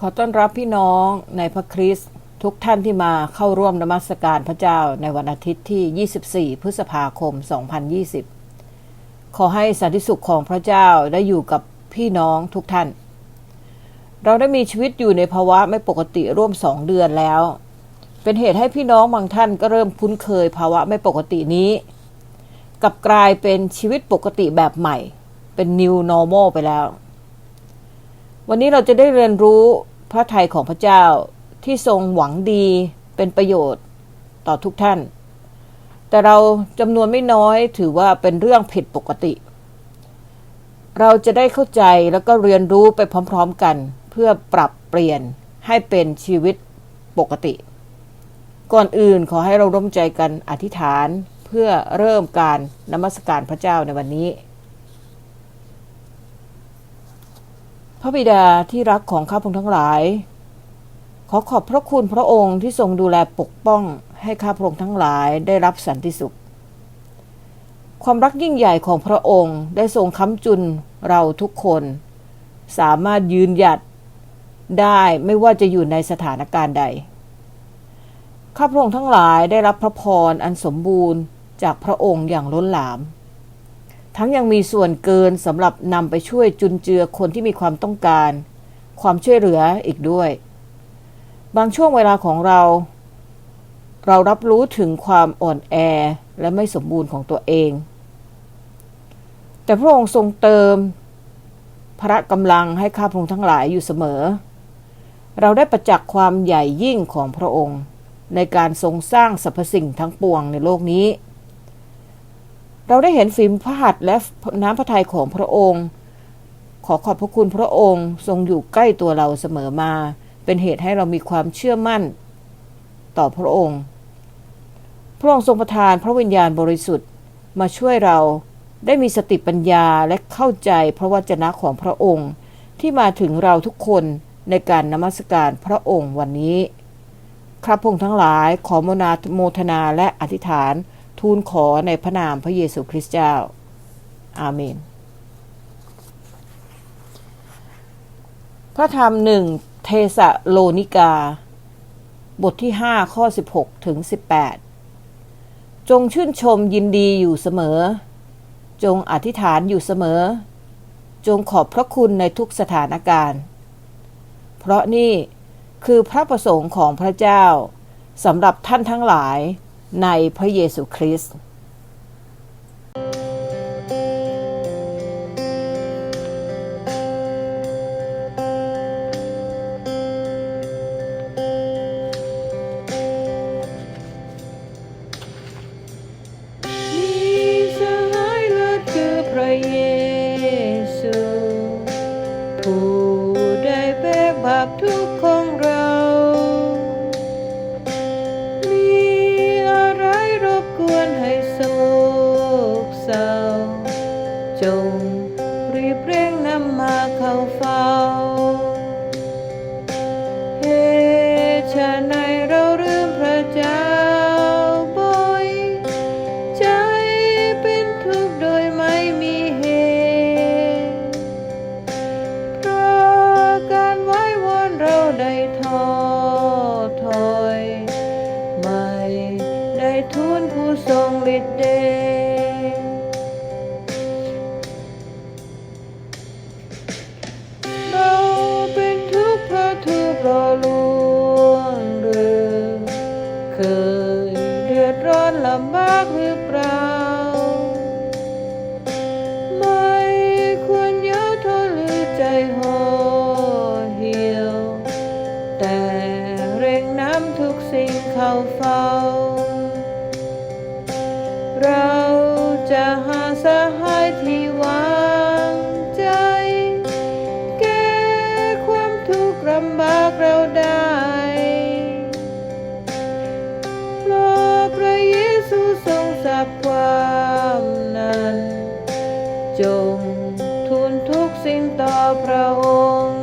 ขอต้อนรับพี่น้องในพระคริสต์ทุกท่านที่มาเข้าร่วมนมัสการพระเจ้าในวันอาทิตย์ที่ 24 พฤษภาคม 2020 ขอให้สันติสุขของพระเจ้าได้อยู่กับพี่น้องทุกท่าน เราได้มีชีวิตอยู่ในภาวะไม่ปกติร่วมสองเดือนแล้ว เป็นเหตุให้พี่น้องบางท่านก็เริ่มคุ้นเคยภาวะไม่ปกตินี้ กับกลายเป็นชีวิตปกติแบบใหม่ เป็น new normal ไปแล้ววันนี้เราจะได้เรียนรู้ พระทัยของพระเจ้าที่ทรงหวังดีเป็นประโยชน์ต่อทุกท่าน แต่เราจำนวนไม่น้อยถือว่าเป็นเรื่องผิดปกติ เราจะได้เข้าใจแล้วก็เรียนรู้ไปพร้อมๆกัน เพื่อปรับเปลี่ยนให้เป็นชีวิตปกติ ก่อนอื่นขอให้เราร่วมใจกันอธิษฐานเพื่อเริ่มการนมัสการพระเจ้าในวันนี้ ระบิดาที่รักของข้าพงทั้งหลาย ขอขอบพระคุณพระองค์ที่ทรงดูแลปกป้องให้ข้าพงทั้งหลายได้รับสันติสุข ความรักยิ่งใหญ่ของพระองค์ได้ทรงค้ำจุนเราทุกคน สามารถยืนหยัดได้ไม่ว่าจะอยู่ในสถานการณ์ใด ข้าพระองค์ทั้งหลายได้รับพระพรอันสมบูรณ์จากพระองค์อย่างล้นหลาม ทั้งยังมีส่วนเกินสำหรับนำไปช่วยจุนเจือคนที่มีความต้องการ ความช่วยเหลืออีกด้วย บางช่วงเวลาของเรา เรารับรู้ถึงความอ่อนแอและไม่สมบูรณ์ของตัวเอง แต่พระองค์ทรงเติม พระกำลังให้ข้าพระองค์ทั้งหลายอยู่เสมอ เราได้ประจักษ์ความใหญ่ยิ่งของพระองค์ ในการทรงสร้างสรรพสิ่งทั้งปวงในโลกนี้ เราได้เห็นฝีมพระหัตถ์และน้ำพระทัยของพระองค์ ขอขอบพระคุณพระองค์ทรงอยู่ใกล้ตัวเราเสมอมา เป็นเหตุให้เรามีความเชื่อมั่น ต่อพระองค์ พระองค์ทรงประทานพระวิญญาณบริสุทธิ์ มาช่วยเราได้มีสติปัญญาและเข้าใจพระวจนะของพระองค์ ที่มาถึงเราทุกคนในการนมัสการพระองค์วันนี้ข้าพงทั้งหลายขอโมนาโมทนาและอธิษฐาน ทูลขอในพระนามพระเยซูคริสต์เจ้า อาเมน พระธรรมหนึ่งเทสะโลนิกา บทที่ 5 ข้อ 16 ถึง 18 จงชื่นชมยินดีอยู่เสมอ จงอธิษฐานอยู่เสมอ จงขอบพระคุณในทุกสถานการณ์ เพราะนี่คือพระประสงค์ของพระเจ้าสำหรับท่านทั้งหลาย ในพระเยซูคริสต์ สิ่งเข้าเฝ้า เราจะหาสหายที่วางใจ แก้ความทุกข์ลำบากเราได้เพราะพระเยซูทรงทราบความนั้น จงทูลทุกสิ่งต่อพระองค์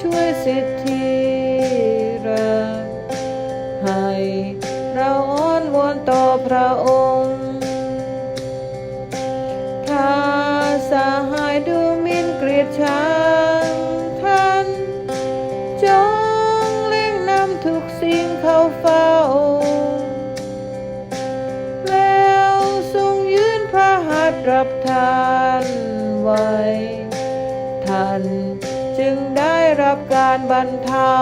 ช่วยสิทธิราให้เราอ้อนวอนต่อพระองค์ถ้าสหายดูมินเกลียดชัง การบรรเทา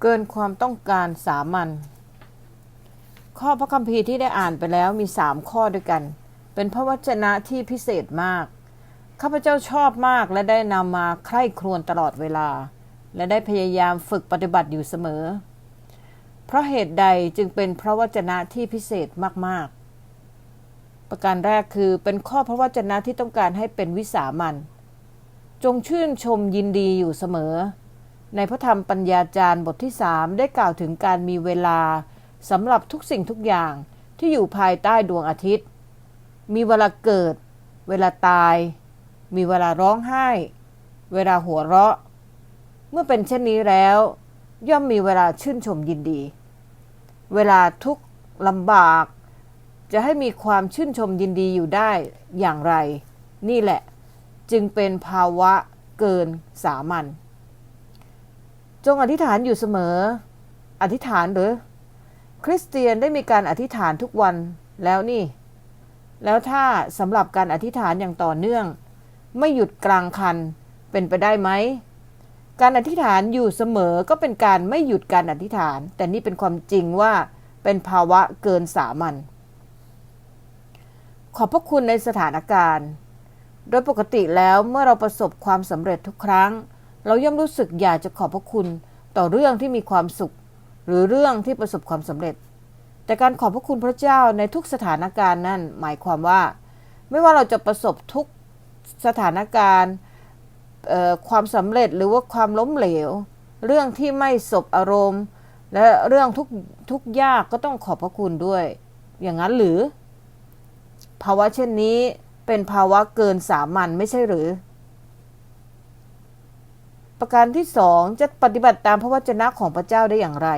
เกินความต้องการสามัญข้อพระคัมภีร์ที่ได้อ่านไปแล้วมีสามข้อด้วยกัน เป็นพระวจนะที่พิเศษมาก ข้าพเจ้าชอบมากและได้นำมาใคร่ครวญตลอดเวลา และได้พยายามฝึกปฏิบัติอยู่เสมอ เพราะเหตุใดจึงเป็นพระวจนะที่พิเศษมากๆ ประการแรกคือเป็นข้อพระวจนะที่ต้องการให้เป็นวิสามัน จงชื่นชมยินดีอยู่เสมอ ในพระธรรมปัญญาจารย์บทที่สามได้กล่าวถึงการมีเวลาสำหรับทุกสิ่งทุกอย่างที่อยู่ภายใต้ดวงอาทิตย์ มีเวลาเกิด เวลาตาย มีเวลาร้องไห้ เวลาหัวเราะ เมื่อเป็นเช่นนี้แล้ว ย่อมมีเวลาชื่นชมยินดี เวลาทุกลำบาก จะให้มีความชื่นชมยินดีอยู่ได้อย่างไร นี่แหละจึงเป็นภาวะเกินสามัญจงอธิษฐานอยู่เสมอ อธิษฐานหรือ คริสเตียนได้มีการอธิษฐานทุกวันแล้วนี่ แล้วถ้าสำหรับการอธิษฐานอย่างต่อเนื่อง ไม่หยุดกลางคันเป็นไปได้ไหม การอธิษฐานอยู่เสมอก็เป็นการไม่หยุดการอธิษฐาน แต่นี่เป็นความจริงว่าเป็นภาวะเกินสามัญ ขอบพระคุณในสถานการณ์ โดยปกติแล้วเมื่อเราประสบความสำเร็จทุกครั้ง เราย่อมรู้สึกอยากจะขอบพระคุณต่อเรื่องที่มีความสุข หรือเรื่องที่ประสบความสำเร็จ แต่การขอบพระคุณพระเจ้าในทุกสถานการณ์นั่นหมายความว่า ไม่ว่าเราจะประสบทุกสถานการณ์ความสำเร็จหรือว่าความล้มเหลว เรื่องที่ไม่สบอารมณ์ และเรื่องทุกทุกยากก็ต้องขอบพระคุณด้วย อย่างนั้นหรือ ภาวะเช่นนี้เป็นภาวะเกินสามัญไม่ใช่หรือ ประการที่สองจะปฏิบัติตามพระวจนะของพระเจ้าได้อย่างไร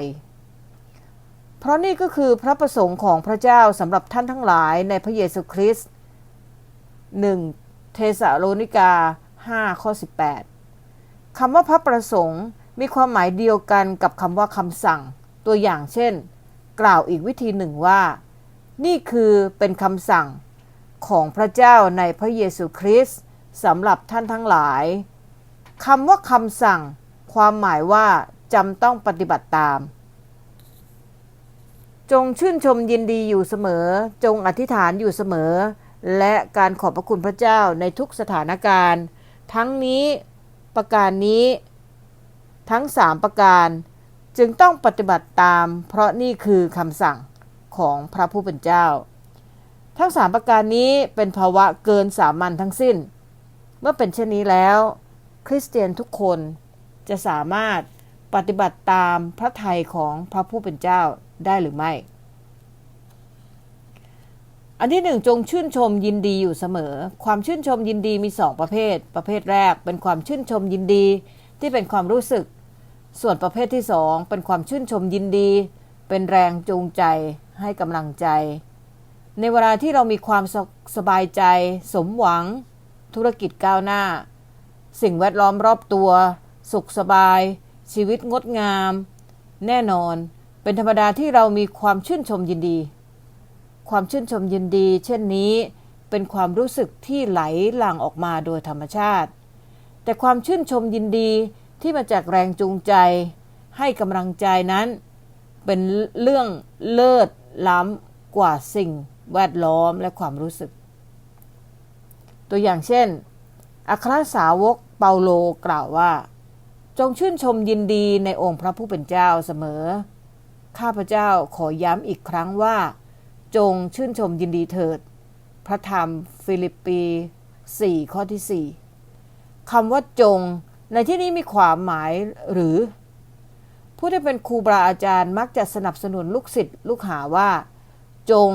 เพราะนี่ก็คือพระประสงค์ของพระเจ้าสำหรับท่านทั้งหลายในพระเยซูคริสต์ 1. เทสาโลนิกา 5 ข้อ 18 คำว่าพระประสงค์มีความหมายเดียวกันกับคำว่าคำสั่ง ตัวอย่างเช่น กล่าวอีกวิธีหนึ่งว่า นี่คือเป็นคำสั่ง ของพระเจ้าในพระเยซูคริสต์สำหรับท่านทั้งหลายคำว่าคำสั่ง ความหมายว่าจำต้องปฏิบัติตาม จงชื่นชมยินดีอยู่เสมอ จงอธิษฐานอยู่เสมอ และการขอบพระคุณพระเจ้าในทุกสถานการณ์ ทั้งนี้ประการนี้ ทั้งสามประการ จึงต้องปฏิบัติตาม เพราะนี่คือคำสั่งของพระผู้เป็นเจ้า ทั้งสามประการนี้เป็นภาวะเกินสามัญทั้งสิ้น เมื่อเป็นเช่นนี้แล้ว คริสเตียนทุกคนจะสามารถปฏิบัติตามพระทัยของพระผู้เป็นเจ้าได้หรือไม่ อันที่หนึ่งจงชื่นชมยินดีอยู่เสมอ ความชื่นชมยินดีมีสองประเภท ประเภทแรกเป็นความชื่นชมยินดีที่เป็นความรู้สึก ส่วนประเภทที่สองเป็นความชื่นชมยินดี เป็นแรงจูงใจให้กำลังใจ ในเวลาที่เรามีความสสบายใจ สมหวัง ธุรกิจก้าวหน้า สิ่งแวดล้อมรอบตัว สุขสบาย ชีวิตงดงาม แน่นอน เป็นธรรมดาที่เรามีความชื่นชมยินดี ความชื่นชมยินดี เช่นนี้เป็นความรู้สึกที่ไหลหลั่งออกมาโดยธรรมชาติ แต่ความชื่นชมยินดีที่มาจากแรงจูงใจ ให้กำลังใจนั้น เป็นเรื่องเลิศล้ำกว่าสิ่ง แวดล้อมและความรู้สึก ตัวอย่างเช่น อัครสาวกเปาโลกล่าวว่า จงชื่นชมยินดีในองค์พระผู้เป็นเจ้าเสมอ ข้าพเจ้าขอย้ำอีกครั้งว่า จงชื่นชมยินดีเถิด พระธรรมฟิลิปปี 4 ข้อที่ 4คำว่าจงในที่นี้มีความหมายหรือ ผู้ที่เป็นครูบาอาจารย์มักจะสนับสนุนลูกศิษย์ลูกหาว่า จง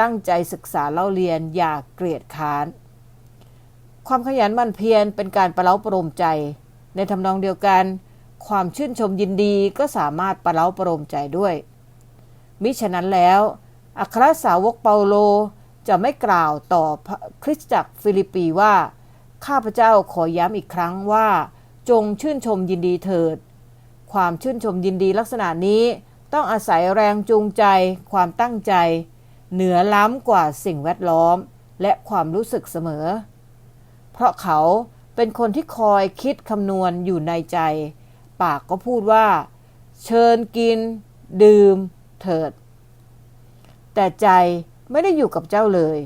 ตั้งใจศึกษาเล่าเรียนอย่าเกลียดค้าน ความขยันมั่นเพียรเป็นการประเล้าประโลมใจ ในทำนองเดียวกัน ความชื่นชมยินดีก็สามารถประเล้าประโลมใจด้วย มิฉะนั้นแล้วอัครสาวกเปาโลจะไม่กล่าวต่อคริสตจักรฟิลิปปีว่า ข้าพเจ้าขอย้ำอีกครั้งว่า จงชื่นชมยินดีเถิด ความชื่นชมยินดีลักษณะนี้ต้องอาศัยแรงจูงใจ ความตั้งใจ เหนือล้ำกว่าสิ่งแวดล้อมและความรู้สึกเสมอ เพราะเขาเป็นคนที่คอยคิดคำนวณอยู่ในใจ ปากก็พูดว่า เชิญกิน ดื่ม เถิด แต่ใจไม่ได้อยู่กับเจ้าเลย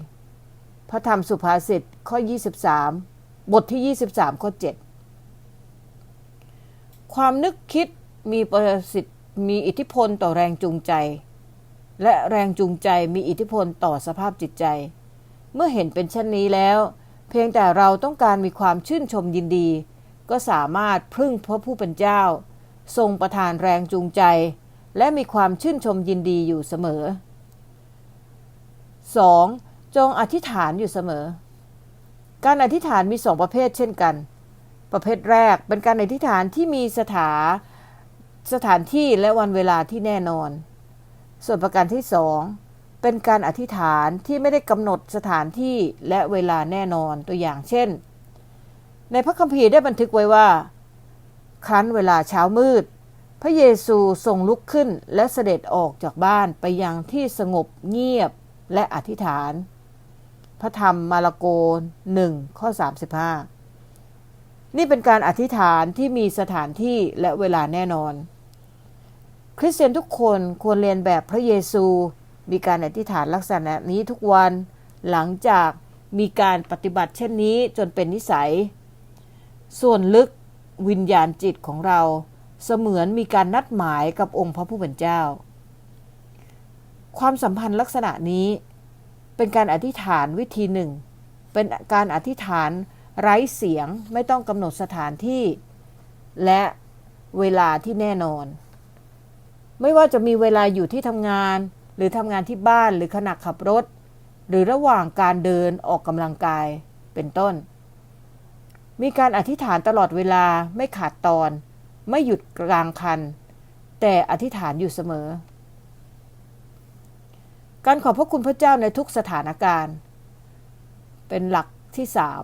พระธรรมสุภาษิตข้อ 23 บทที่ 23 ข้อ 7 ความนึกคิดมีประสิทธิ์มีอิทธิพลต่อแรงจูงใจ และแรงจูงใจมีอิทธิพลต่อสภาพจิตใจ เมื่อเห็นเป็นเช่นนี้แล้ว เพียงแต่เราต้องการมีความชื่นชมยินดี ก็สามารถพึ่งพระผู้เป็นเจ้า ทรงประทานแรงจูงใจ และมีความชื่นชมยินดีอยู่เสมอ 2. จงอธิษฐานอยู่เสมอ การอธิษฐานมีสองประเภทเช่นกัน ประเภทแรกเป็นการอธิษฐานที่มีสถาสถานที่และวันเวลาที่แน่นอน ส่วนประการที่สองเป็นการอธิษฐานที่ไม่ได้กำหนดสถานที่และเวลาแน่นอนตัวอย่างเช่น ในพระคัมภีร์ได้บันทึกไว้ว่า ครั้นเวลาเช้ามืด พระเยซูทรงลุกขึ้นและเสด็จออกจากบ้านไปยังที่สงบเงียบและอธิษฐาน พระธรรมมาระโกหนึ่งข้อ 35 นี่เป็นการอธิษฐานที่มีสถานที่และเวลาแน่นอน คริสเตียนทุกคนควรเรียนแบบพระเยซู มีการอธิษฐานลักษณะนี้ทุกวัน หลังจากมีการปฏิบัติเช่นนี้จนเป็นนิสัย ส่วนลึกวิญญาณจิตของเรา เสมือนมีการนัดหมายกับองค์พระผู้เป็นเจ้า ความสัมพันธ์ลักษณะนี้เป็นการอธิษฐานวิธีหนึ่ง เป็นการอธิษฐานไร้เสียงไม่ต้องกำหนดสถานที่ และเวลาที่แน่นอน ไม่ว่าจะมีเวลาอยู่ที่ทำงาน หรือทำงานที่บ้านหรือขณะขับรถ หรือระหว่างการเดินออกกำลังกาย เป็นต้น มีการอธิษฐานตลอดเวลาไม่ขาดตอน ไม่หยุดกลางคัน แต่อธิษฐานอยู่เสมอ การขอบพระคุณพระเจ้าในทุกสถานการณ์ เป็นหลักที่สาม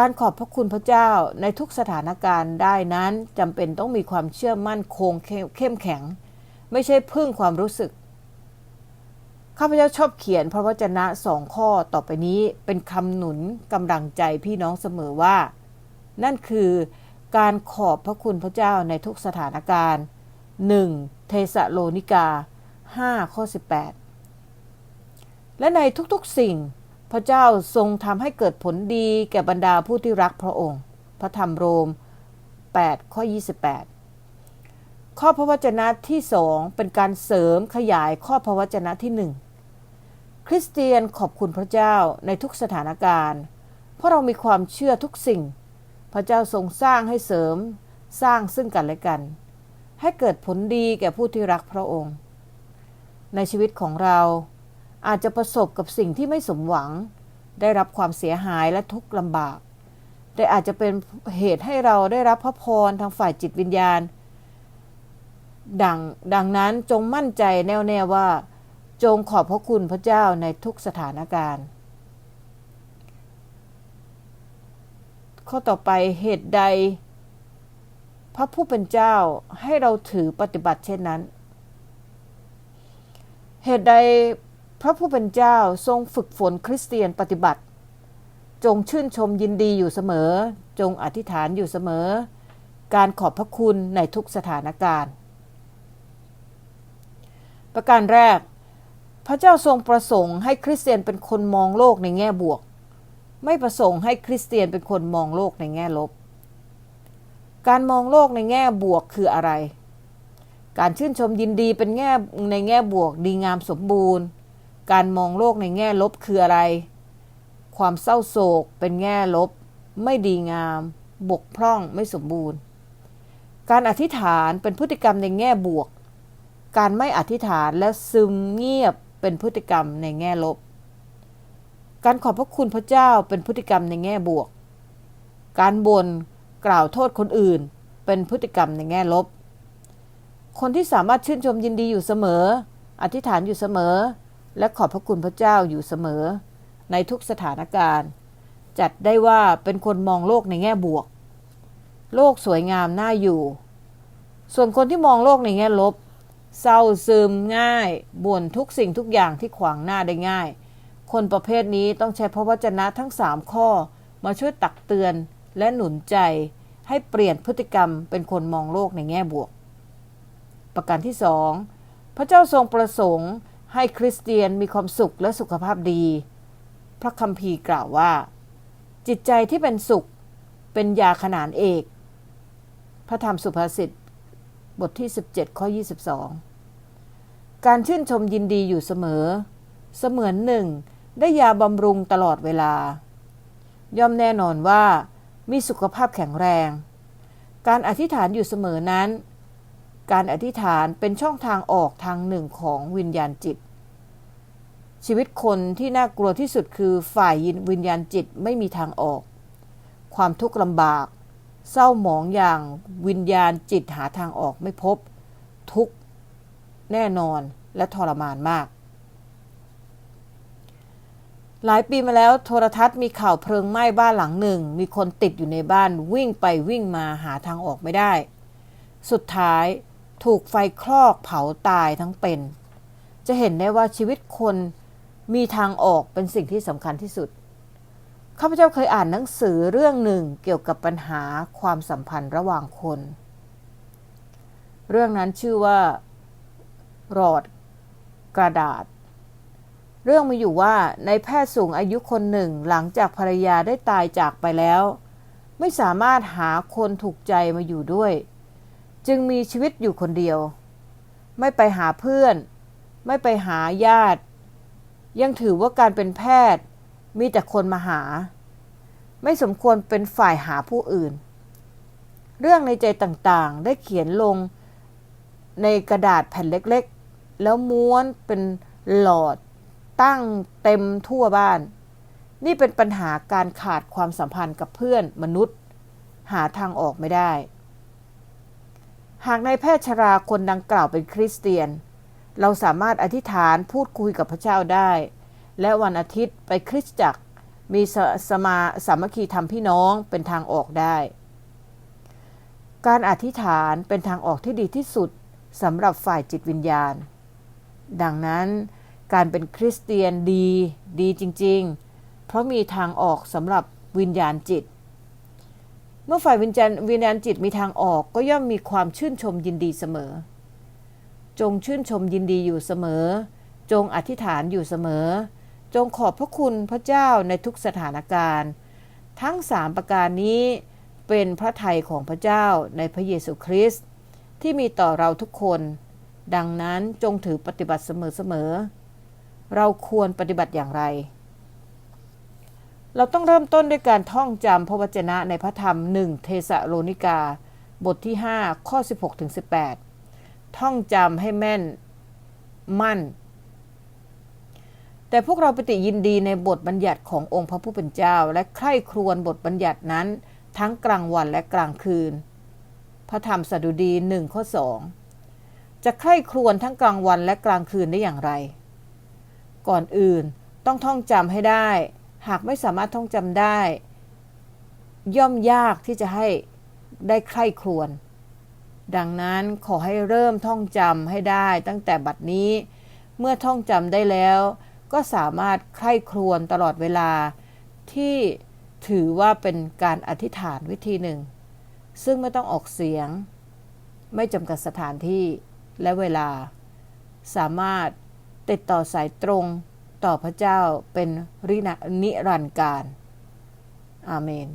การขอบพระคุณพระเจ้าในทุกสถานการณ์ได้นั้นจำเป็นต้องมีความเชื่อมั่นคงเข้มแข็ง ไม่ใช่พึ่งความรู้สึก ข้าพเจ้าชอบเขียนพระวจนะสองข้อต่อไปนี้เป็นคำหนุนกำลังใจพี่น้องเสมอว่า นั่นคือการขอบพระคุณพระเจ้าในทุกสถานการณ์ 1. เทสโลนิกา 5 ข้อ 18 และในทุกๆสิ่ง พระเจ้าทรงทำให้เกิดผลดีแก่บรรดาผู้ที่รักพระองค์ พระธรรมโรม 8 ข้อ 28 ข้อพระวจนะที่สองเป็นการเสริมขยายข้อพระวจนะที่หนึ่งคริสเตียนขอบคุณพระเจ้าในทุกสถานการณ์ เพราะเรามีความเชื่อทุกสิ่ง พระเจ้าทรงสร้างให้เสริม สร้างซึ่งกันและกัน ให้เกิดผลดีแก่ผู้ที่รักพระองค์ ในชีวิตของเรา อาจจะประสบกับสิ่งที่ไม่สมหวัง ได้รับความเสียหายและทุกข์ลำบากแต่อาจจะเป็นเหตุให้เราได้รับพระพรทางฝ่ายจิตวิญญาณ ดังดังนั้นจงมั่นใจแน่วแน่ว่า จงขอบพระคุณพระเจ้าในทุกสถานการณ์ ข้อต่อไปเหตุใด พระผู้เป็นเจ้าให้เราถือปฏิบัติเช่นนั้น เหตุใด พระผู้เป็นเจ้าทรงฝึกฝนคริสเตียนปฏิบัติ จงชื่นชมยินดีอยู่เสมอ จงอธิษฐานอยู่เสมอ การขอบพระคุณในทุกสถานการณ์ ประการแรก พระเจ้าทรงประสงค์ให้คริสเตียนเป็นคนมองโลกในแง่บวก ไม่ประสงค์ให้คริสเตียนเป็นคนมองโลกในแง่ลบ การมองโลกในแง่บวกคืออะไรการชื่นชมยินดีเป็นแง่ในแง่บวกดีงามสมบูรณ์ การมองโลกในแง่ลบคืออะไร ความเศร้าโศกเป็นแง่ลบ ไม่ดีงาม บกพร่องไม่สมบูรณ์ การอธิษฐานเป็นพฤติกรรมในแง่บวก การไม่อธิษฐานและซึมเงียบเป็นพฤติกรรมในแง่ลบ การขอบพระคุณพระเจ้าเป็นพฤติกรรมในแง่บวก การบน่นกล่าวโทษคนอื่น เป็นพฤติกรรมในแง่ลบ คนที่สามารถชื่นชมยินดีอยู่เสมอ อธิษฐานอยู่เสมอ และขอบพระคุณพระเจ้าอยู่เสมอ ในทุกสถานการณ์ จัดได้ว่าเป็นคนมองโลกในแง่บวก โลกสวยงามน่าอยู่ ส่วนคนที่มองโลกในแง่ลบ เศร้าซึมง่าย บ่นทุกสิ่งทุกอย่างที่ขวางหน้าได้ง่าย คนประเภทนี้ต้องใช้พระวจนะทั้งสามข้อมาช่วยตักเตือนและหนุนใจให้เปลี่ยนพฤติกรรมเป็นคนมองโลกในแง่บวก ประการที่สองพระเจ้าทรงประสงค์ ให้คริสเตียนมีความสุขและสุขภาพดี พระคัมภีร์กล่าวว่า จิตใจที่เป็นสุขเป็นยาขนานเอก พระธรรมสุภาษิตบทที่ 17 ข้อ 22 การชื่นชมยินดีอยู่เสมอ เสมือนหนึ่ง ได้ยาบำรุงตลอดเวลา ย่อมแน่นอนว่ามีสุขภาพแข็งแรง การอธิษฐานอยู่เสมอนั้น การอธิษฐานเป็นช่องทางออกทางหนึ่งของวิญญาณจิต ชีวิตคนที่น่ากลัวที่สุดคือฝ่ายวิญญาณจิตไม่มีทางออก ความทุกข์ลำบาก เศร้าหมองอย่างวิญญาณจิตหาทางออกไม่พบ ทุกข์แน่นอนและทรมานมาก หลายปีมาแล้วโทรทัศน์มีข่าวเพลิงไหม้บ้านหลังหนึ่ง มีคนติดอยู่ในบ้านวิ่งไปวิ่งมาหาทางออกไม่ได้ สุดท้าย ถูกไฟคลอกเผาตายทั้งเป็น จะเห็นได้ว่าชีวิตคนมีทางออกเป็นสิ่งที่สำคัญที่สุด ข้าพเจ้าเคยอ่านหนังสือเรื่องหนึ่งเกี่ยวกับปัญหาความสัมพันธ์ระหว่างคน เรื่องนั้นชื่อว่ารอดกระดาษ เรื่องมีอยู่ว่าในแพทย์สูงอายุคนหนึ่งหลังจากภรรยาได้ตายจากไปแล้ว ไม่สามารถหาคนถูกใจมาอยู่ด้วย จึงมีชีวิตอยู่คนเดียว ไม่ไปหาเพื่อน ไม่ไปหาญาติ ยังถือว่าการเป็นแพทย์มีแต่คนมาหา ไม่สมควรเป็นฝ่ายหาผู้อื่น เรื่องในใจต่างๆ ได้เขียนลงในกระดาษแผ่นเล็กๆ แล้วม้วนเป็นหลอดตั้งเต็มทั่วบ้าน นี่เป็นปัญหาการขาดความสัมพันธ์กับเพื่อนมนุษย์ หาทางออกไม่ได้ หากในายแพทย์ชราคนดังกล่าวเป็นคริสเตียน เราสามารถอธิษฐานพูดคุยกับพระเจ้าได้ และวันอาทิตย์ไปคริสตจักรมีสสมาสามัคคีธรรมพี่น้องเป็นทางออกได้ การอธิษฐานเป็นทางออกที่ดีที่สุดสำหรับฝ่ายจิตวิญญาณ ดังนั้นการเป็นคริสเตียนดีดีจริง ๆ เพราะมีทางออกสำหรับวิญญาณจิต เมื่อฝ่ายวิญญาณวิญญาณจิตมีทางออกก็ย่อมมีความชื่นชมยินดีเสมอ จงชื่นชมยินดีอยู่เสมอ จงอธิษฐานอยู่เสมอ จงขอบพระคุณพระเจ้าในทุกสถานการณ์ ทั้งสามประการนี้เป็นพระทัยของพระเจ้าในพระเยซูคริสต์ที่มีต่อเราทุกคน ดังนั้นจงถือปฏิบัติเสมอๆ เราควรปฏิบัติอย่างไร เราต้องเริ่มต้นด้วยการท่องจำพระวจนะในพระธรรมหนึ่งเทสะโลนิกา บทที่ 5 ข้อ 16ถึง18 ท่องจำให้แม่นมั่น แต่พวกเราปฏิยินดีในบทบัญญัติขององค์พระผู้เป็นเจ้า และใคร่ครวญบทบัญญัตินั้น ทั้งกลางวันและกลางคืน พระธรรมสดุดีหนึ่งข้อสองจะใคร่ครวญทั้งกลางวันและกลางคืนได้อย่างไร ก่อนอื่นต้องท่องจำให้ได้ หากไม่สามารถท่องจำได้ ย่อมยากที่จะให้ได้ใคร่ครวญดังนั้นขอให้เริ่มท่องจำให้ได้ตั้งแต่บัดนี้ เมื่อท่องจำได้แล้ว ก็สามารถใคร่ครวญตลอดเวลา ที่ถือว่าเป็นการอธิษฐานวิธีหนึ่ง ซึ่งไม่ต้องออกเสียง ไม่จำกัดสถานที่และเวลา สามารถติดต่อสายตรง ต่อพระเจ้าเป็นรินิรันดร์การ อาเมน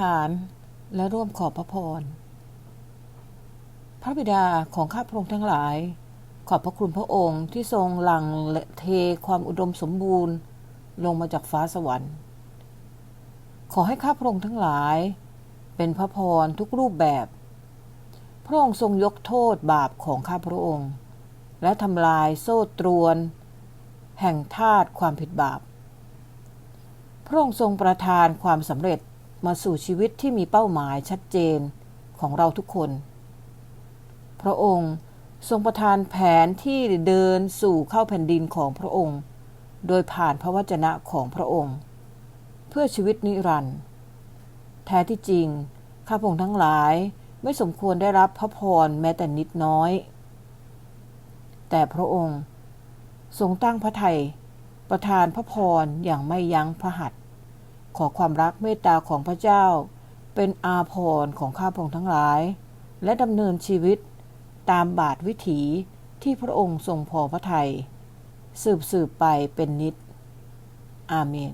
ฐานและร่วมขอบพระพร พระบิดาของข้าพระองค์ทั้งหลาย ขอบพระคุณพระองค์ที่ทรงหลั่งเทความอุดมสมบูรณ์ ลงมาจากฟ้าสวรรค์ ขอให้ข้าพระองค์ทั้งหลาย เป็นพระพรทุกรูปแบบ พระองค์ทรงยกโทษบาปของข้าพระองค์ และทำลายโซ่ตรวน แห่งทาตุความผิดบาป พระองค์ทรงประทานความสำเร็จ มาสู่ชีวิตที่มีเป้าหมายชัดเจนของเราทุกคน พระองค์ทรงประทานแผนที่เดินสู่เข้าแผ่นดินของพระองค์ โดยผ่านพระวจนะของพระองค์ เพื่อชีวิตนิรันดร์แท้ที่จริง ข้าพงค์ทั้งหลายไม่สมควรได้รับพระพรแม้แต่นิดน้อย แต่พระองค์ ทรงตั้งพระทัยประทานพระพรอย่างไม่ยั้งพระหัตถ์ ขอความรักเมตตาของพระเจ้า เป็นอาภรณ์ของข้าพงค์ทั้งหลาย และดำเนินชีวิตตามบาทวิถีที่พระองค์ทรงพอพระทัยสืบสืบไปเป็นนิด อาเมน